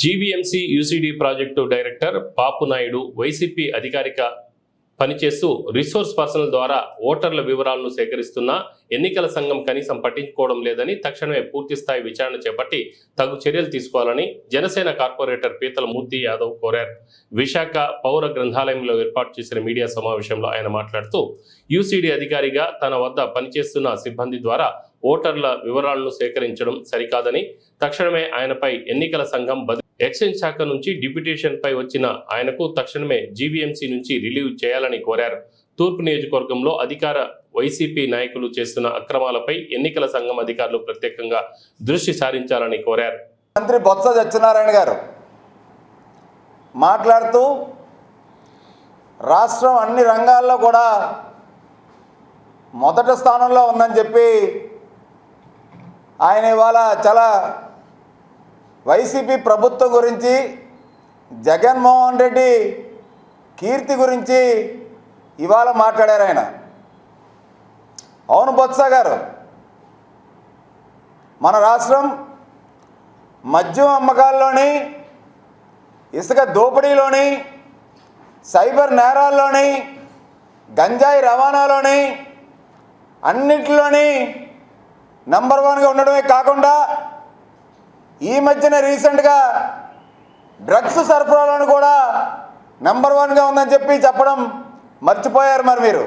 GBMC UCD project director పాపు Naidu YCP అధికారిక పనిచేస్తూ రిసోర్స్ పర్సనల్ ద్వారా ఓటర్ల వివరాలను సేకరిస్తున్న ఎన్నికల సంఘం కనీసం పట్టించుకోవడం లేదని తక్షణమే పూర్తిస్థాయి విచారణ చేపట్టి తగు చర్యలు తీసుకోవాలని జనసేన కార్పొరేటర్ పీతల మూర్తి యాదవ్ కోరారు. విశాఖ పౌర గ్రంథాలయంలో ఏర్పాటు చేసిన మీడియా సమావేశంలో ఆయన మాట్లాడుతూ యూసీడీ అధికారిగా తన వద్ద పనిచేస్తున్న సిబ్బంది ద్వారా ఓటర్ల వివరాలను సేకరించడం సరికాదని తక్షణమే ఆయనపై ఎన్నికల సంఘం బదిలీ ఎక్సైజ్ శాఖ నుంచి డిప్యుటేషన్పై వచ్చిన ఆయనకు తక్షణమే జీవీఎంసీ నుంచి రిలీవ్ చేయాలని కోరారు. తూర్పు నియోజకవర్గంలో అధికార వైసీపీ నాయకులు చేస్తున్న అక్రమాలపై ఎన్నికల సంఘం అధికారులు ప్రత్యేకంగా దృష్టి సారించాలని కోరారు. మంత్రి బొత్స సత్యనారాయణ గారు మాట్లాడుతూ రాష్ట్రం అన్ని రంగాల్లో కూడా మొదటి స్థానంలో ఉందని చెప్పి ఆయన ఇవాళ చాలా వైసీపీ ప్రభుత్వం గురించి జగన్మోహన్ రెడ్డి కీర్తి గురించి ఇవాళ మాట్లాడారు ఆయన. అవును బొత్స గారు మన రాష్ట్రం మద్యం అమ్మకాల్లోని ఇసుక దోపిడీలోని సైబర్ నేరాల్లోని గంజాయి రవాణాలోని అన్నింటిలోని నంబర్ వన్గా ఉండడమే కాకుండా ఈ మధ్యన రీసెంట్గా డ్రగ్స్ సరఫరాలను కూడా నెంబర్ వన్గా ఉందని చెప్పి చెప్పడం మర్చిపోయారు మరి మీరు.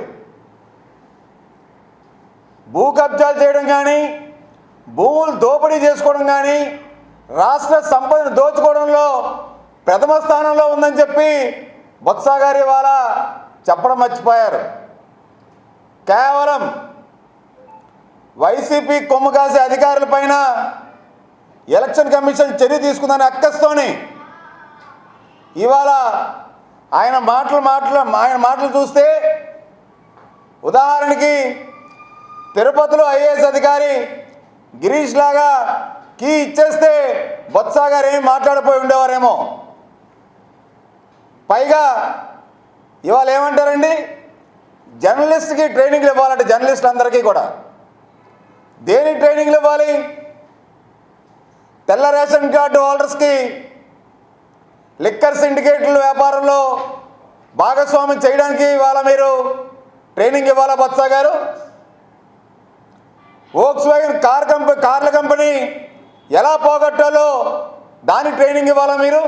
భూ కబ్జాలు చేయడం కానీ భూములు దోపిడీ చేసుకోవడం కానీ రాష్ట్ర సంపదను దోచుకోవడంలో ప్రథమ స్థానంలో ఉందని చెప్పి బొత్స గారు ఇవాళ చెప్పడం మర్చిపోయారు. కేవలం వైసీపీ కొమ్ము కాసే అధికారులపైన ఎలక్షన్ కమిషన్ చర్య తీసుకుందని అక్కస్తోని. ఇవాళ ఆయన మాటలు మాటలు ఆయన మాటలు చూస్తే ఉదాహరణకి తిరుపతిలో ఐఏఎస్ అధికారి గిరీష్ లాగా కీ ఇచ్చేస్తే బొత్స గారు ఏం మాట్లాడిపోయి ఉండేవారేమో. పైగా ఇవాళ ఏమంటారండి? జర్నలిస్ట్కి ట్రైనింగ్లు ఇవ్వాలంటే జర్నలిస్ట్ అందరికీ కూడా. దేనికి ట్రైనింగ్లు ఇవ్వాలి? తెల్ల రేషన్ కార్డు హోల్డర్స్కి లిక్కర్ సిండికేట్ల వ్యాపారంలో భాగస్వామ్యం చేయడానికి ఇవాళ మీరు ట్రైనింగ్ ఇవ్వాలా Botsa garu? Volkswagen car company కార్ల కంపెనీ ఎలా పోగొట్టాలో దానికి ట్రైనింగ్ ఇవ్వాలా మీరు?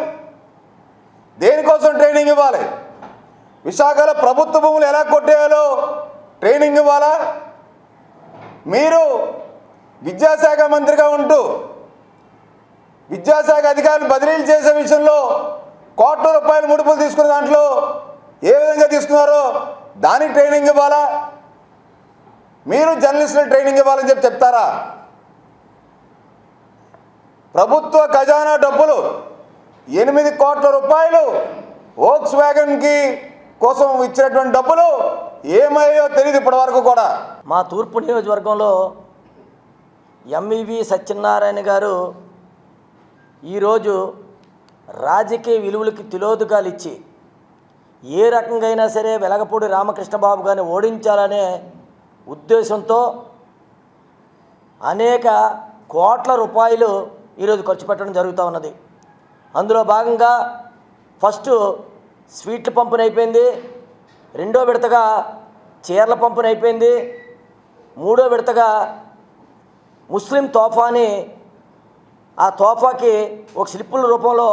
దేనికోసం ట్రైనింగ్ ఇవ్వాలి? విశాఖలో ప్రభుత్వ భూములు ఎలా కొట్టేయాలో ట్రైనింగ్ ఇవ్వాలా? మీరు విద్యాశాఖ మంత్రిగా ఉంటూ విద్యాశాఖ అధికారులు బదిలీలు చేసే విషయంలో కోట్ల రూపాయలు ముడుపులు తీసుకున్న దాంట్లో ఏ విధంగా తీసుకున్నారో దానికి ట్రైనింగ్ ఇవ్వాలా? మీరు జర్నలిస్టులు ట్రైనింగ్ ఇవ్వాలని చెప్పి చెప్తారా? ప్రభుత్వ ఖజానా డబ్బులు ఎనిమిది కోట్ల రూపాయలు ఓక్స్ వ్యాగన్కి కోసం ఇచ్చినటువంటి డబ్బులు ఏమయ్యో తెలియదు ఇప్పటి వరకు కూడా. మా తూర్పు నియోజకవర్గంలో ఎంఈవి సత్యనారాయణ గారు ఈరోజు రాజకీయ విలువలకి తిలోదకాలు ఇచ్చి ఏ రకంగా అయినా సరే వెలగపూడి రామకృష్ణబాబు గారిని ఓడించాలనే ఉద్దేశంతో అనేక కోట్ల రూపాయలు ఈరోజు ఖర్చు పెట్టడం జరుగుతూ ఉన్నది. అందులో భాగంగా ఫస్ట్ స్వీట్ల పంపిణీ అయిపోయింది రెండో విడతగా చీరల పంపిణీ అయిపోయింది మూడో విడతగా ముస్లిం తోఫాని ఆ తోఫాకి ఒక స్లిప్పుల రూపంలో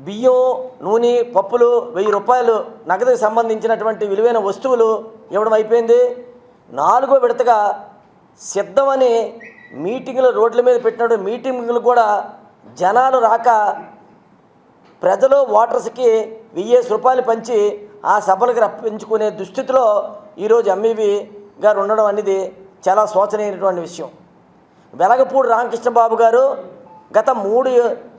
బియ్యం నూనె పప్పులు వెయ్యి రూపాయలు నగదుకు సంబంధించినటువంటి విలువైన వస్తువులు ఇవ్వడం అయిపోయింది. నాలుగో విడతగా సిద్ధమని మీటింగులు రోడ్ల మీద పెట్టినటువంటి మీటింగులు కూడా జనాలు రాక ప్రజలు ఓటర్స్కి వెయ్యేసి రూపాయలు పంచి ఆ సభలకు రప్పించుకునే దుస్థితిలో ఈరోజు ఎంఈవి గారు ఉండడం అనేది చాలా శోచనీయమైనటువంటి విషయం. వెలగపూడి రామకృష్ణబాబు గారు గత మూడు